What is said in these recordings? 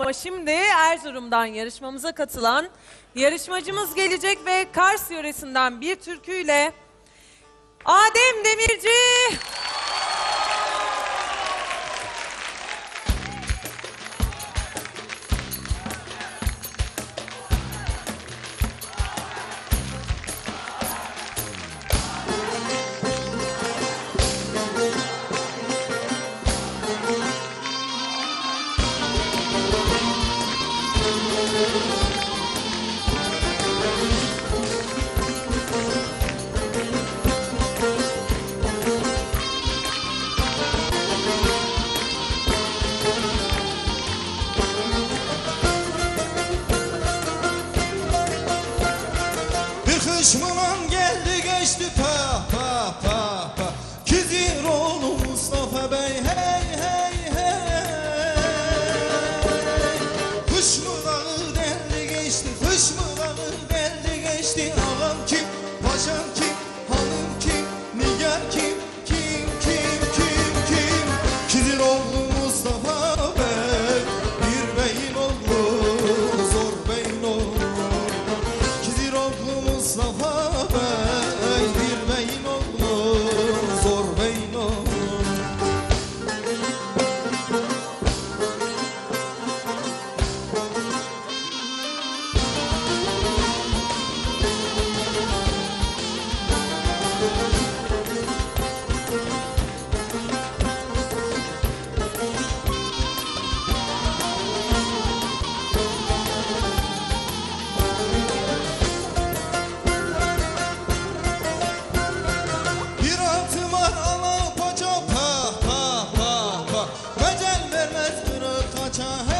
Ama şimdi Erzurum'dan yarışmamıza katılan yarışmacımız gelecek ve Kars yöresinden bir türküyle Adem Demirci. Hışmınan geldi geçti. Pa pa pa pa. Kizir oğlu Mustafa Bey. Hey hey hey. Hışmınağı deldi geçti. Hışmınağı deldi geçti. Ağam kim paşam kim hanım kim nigar kim touch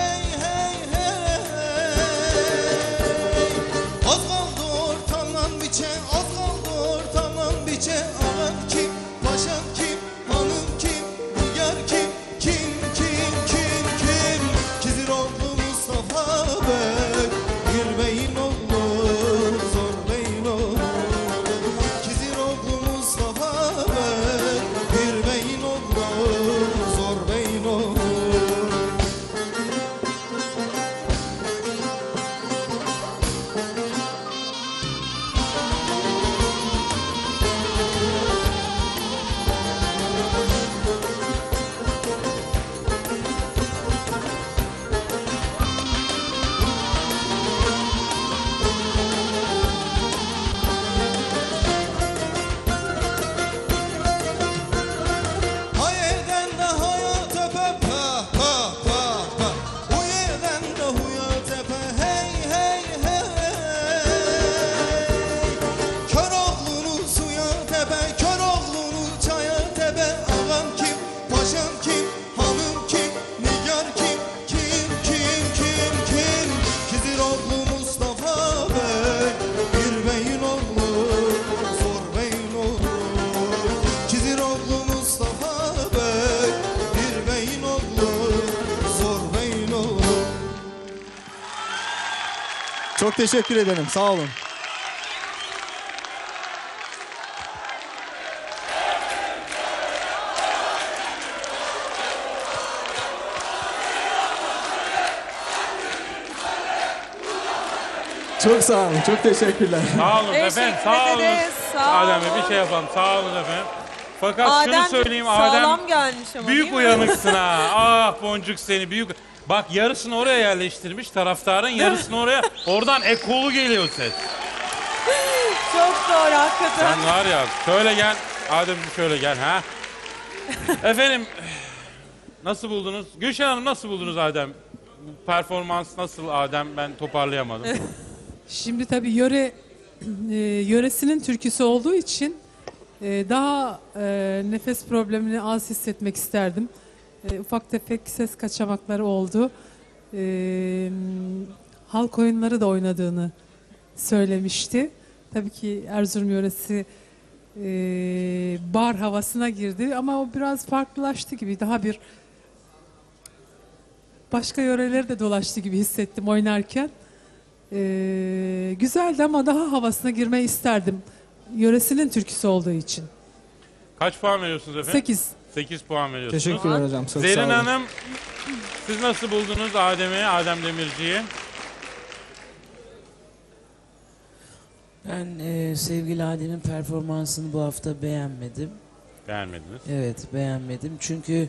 Çok teşekkür ederim. Sağ olun. Çok sağ olun. Çok teşekkürler. Sağ olun Teşekkür efendim. Sağ olun. ederiz, sağ Adem Bey bir şey yapalım. Sağ olun efendim. Fakat Adem şunu söyleyeyim sağlam Adem gelmiş ama büyük değil mi? uyanıksın ha. Ah boncuk seni büyük. Bak yarısını oraya yerleştirmiş taraftarın yarısını oraya. Oradan ekolu geliyor ses. Çok doğru hakikaten. Sen var ya şöyle gel. Adem şöyle gel ha. Efendim nasıl buldunuz? Gülşen Hanım nasıl buldunuz Adem? Bu performans nasıl Adem? Ben toparlayamadım. Şimdi tabii yöre e, yöresinin türküsü olduğu için e, daha e, nefes problemini az hissetmek isterdim. E, ufak tefek ses kaçamakları oldu. E, halk oyunları da oynadığını söylemişti. Tabii ki Erzurum yöresi e, bar havasına girdi ama o biraz farklılaştı gibi. Daha bir başka yöreleri de dolaştı gibi hissettim oynarken. Ee, güzeldi ama daha havasına girmeyi isterdim. Yöresinin türküsü olduğu için. Kaç puan veriyorsunuz efendim? 8. 8 puan veriyorsunuz. Teşekkürler hocam. Çok sağ Zerrin olun. Hanım siz nasıl buldunuz Adem'i, Adem Demirci'yi? Ben e, sevgili Adem'in performansını bu hafta beğenmedim. Beğenmediniz. Evet beğenmedim çünkü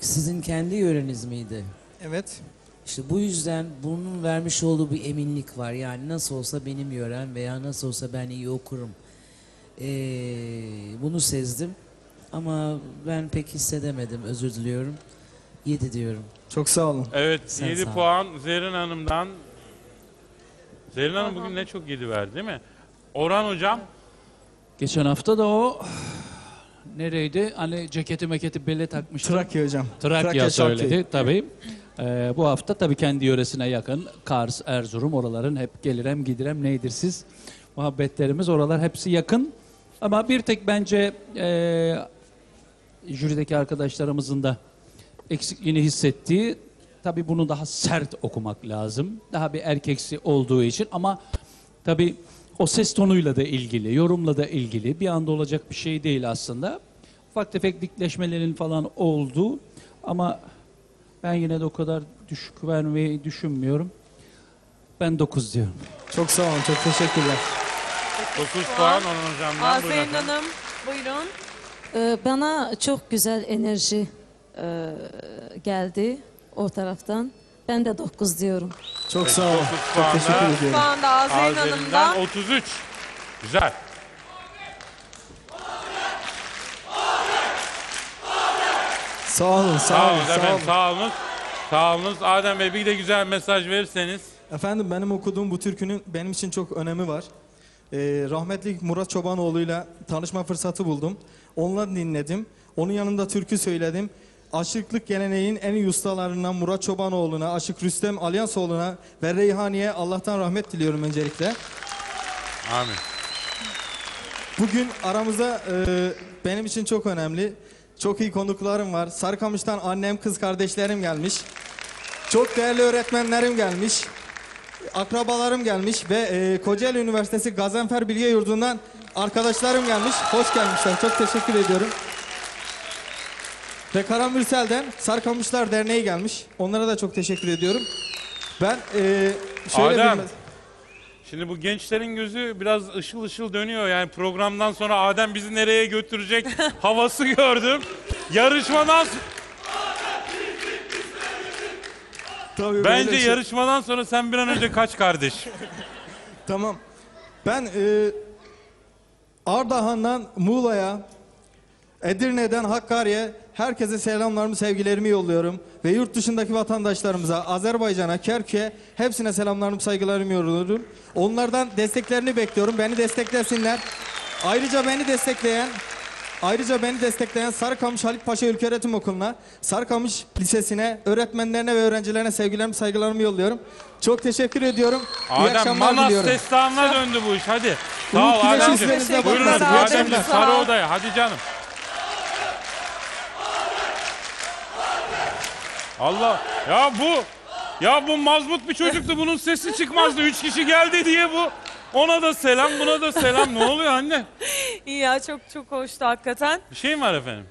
sizin kendi yöreniz miydi? Evet. İşte bu yüzden bunun vermiş olduğu bir eminlik var. Yani nasıl olsa benim yörem veya nasıl olsa ben iyi okurum. Ee, bunu sezdim ama ben pek hissedemedim özür diliyorum. 7 diyorum. Çok sağ olun. Evet Sen 7 sağ ol. puan Zerrin Hanım'dan. Zerrin Hanım bugün ne çok 7 verdi değil mi? Orhan Hocam Geçen hafta da o nereydi? Hani ceketi meketi bele takmıştı. Trakya hocam. Trakya, Şarkı. söyledi tabii. Ee, bu hafta tabii kendi yöresine yakın. Kars, Erzurum oraların hep gelirem gidirem neydir siz? Muhabbetlerimiz oralar hepsi yakın. Ama bir tek bence ee, jürideki arkadaşlarımızın da eksikliğini hissettiği tabii bunu daha sert okumak lazım. Daha bir erkeksi olduğu için ama tabii o ses tonuyla da ilgili, yorumla da ilgili bir anda olacak bir şey değil aslında. Ufak tefek dikleşmelerin falan oldu ama ben yine de o kadar düşük vermeyi düşünmüyorum. Ben 9 diyorum. Çok sağ olun. Çok teşekkürler. 9 puan Orhan Hocam'dan. Buyurun efendim. Hanım buyurun. Ee, Bana çok güzel enerji e, geldi o taraftan. Ben de 9 diyorum. Çok sağ olun. dokuz Çok puanla- teşekkür Şu ediyorum. anda Zerrin Azeri'nden Hanım'dan 33. Güzel. Sağ olun. Sağ Sağ olun. olun Sağ efendim. olun. Sağ olun. Sağ olunuz. Adem Bey bir de güzel mesaj verirseniz. Efendim benim okuduğum bu türkünün benim için çok önemi var. Ee, rahmetli Murat Çobanoğlu'yla tanışma fırsatı buldum. Onunla dinledim. Onun yanında türkü söyledim. Aşıklık geleneğin en iyi ustalarından Murat Çobanoğlu'na, Aşık Rüstem Alyansoğlu'na ve Reyhani'ye Allah'tan rahmet diliyorum öncelikle. Amin. Bugün aramızda e, benim için çok önemli. Çok iyi konuklarım var. Sarıkamış'tan annem, kız kardeşlerim gelmiş. Çok değerli öğretmenlerim gelmiş. Akrabalarım gelmiş ve e, Kocaeli Üniversitesi Gazanfer Bilge Yurdu'ndan arkadaşlarım gelmiş. Hoş gelmişler. Çok teşekkür ediyorum. Ve Karamürsel'den Sarıkamışlar Derneği gelmiş. Onlara da çok teşekkür ediyorum. Ben e, şöyle Adem. bir... Şimdi bu gençlerin gözü biraz ışıl ışıl dönüyor. Yani programdan sonra Adem bizi nereye götürecek havası gördüm. Yarışmadan Tabii böyle bence şey- yarışmadan sonra sen bir an önce kaç kardeş. Tamam. Ben e, Ardahan'dan Muğla'ya, Edirne'den Hakkari'ye herkese selamlarımı, sevgilerimi yolluyorum. Ve yurt dışındaki vatandaşlarımıza, Azerbaycan'a, Kerkük'e hepsine selamlarımı, saygılarımı yolluyorum. Onlardan desteklerini bekliyorum. Beni desteklesinler. Ayrıca beni destekleyen Ayrıca beni destekleyen Sarıkamış Halit Paşa Ülköğretim Okulu'na, Sarıkamış Lisesi'ne, öğretmenlerine ve öğrencilerine sevgilerimi, saygılarımı yolluyorum. Çok teşekkür ediyorum. İyi Adem akşamlar Manas diliyorum. destanına döndü bu iş. Hadi. Sağ ol Ademciğim. bakın. Ademciğim sarı odaya. Hadi canım. Allah. Ya bu ya bu mazmut bir çocuktu. Bunun sesi çıkmazdı. Üç kişi geldi diye bu. Ona da selam, buna da selam. Ne oluyor anne? iyi ya çok çok hoştu hakikaten. Bir şey mi var efendim?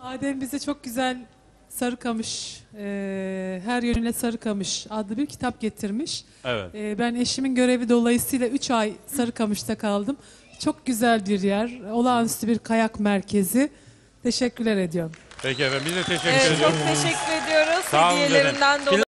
Adem bize çok güzel Sarıkamış, e, her yönüne Sarıkamış adlı bir kitap getirmiş. Evet. E, ben eşimin görevi dolayısıyla 3 ay Sarıkamış'ta kaldım. Çok güzel bir yer, olağanüstü bir kayak merkezi. Teşekkürler ediyorum. Peki efendim biz de teşekkür Evet, ediyoruz. çok teşekkür ediyoruz Sağ olun hediyelerinden dolayı.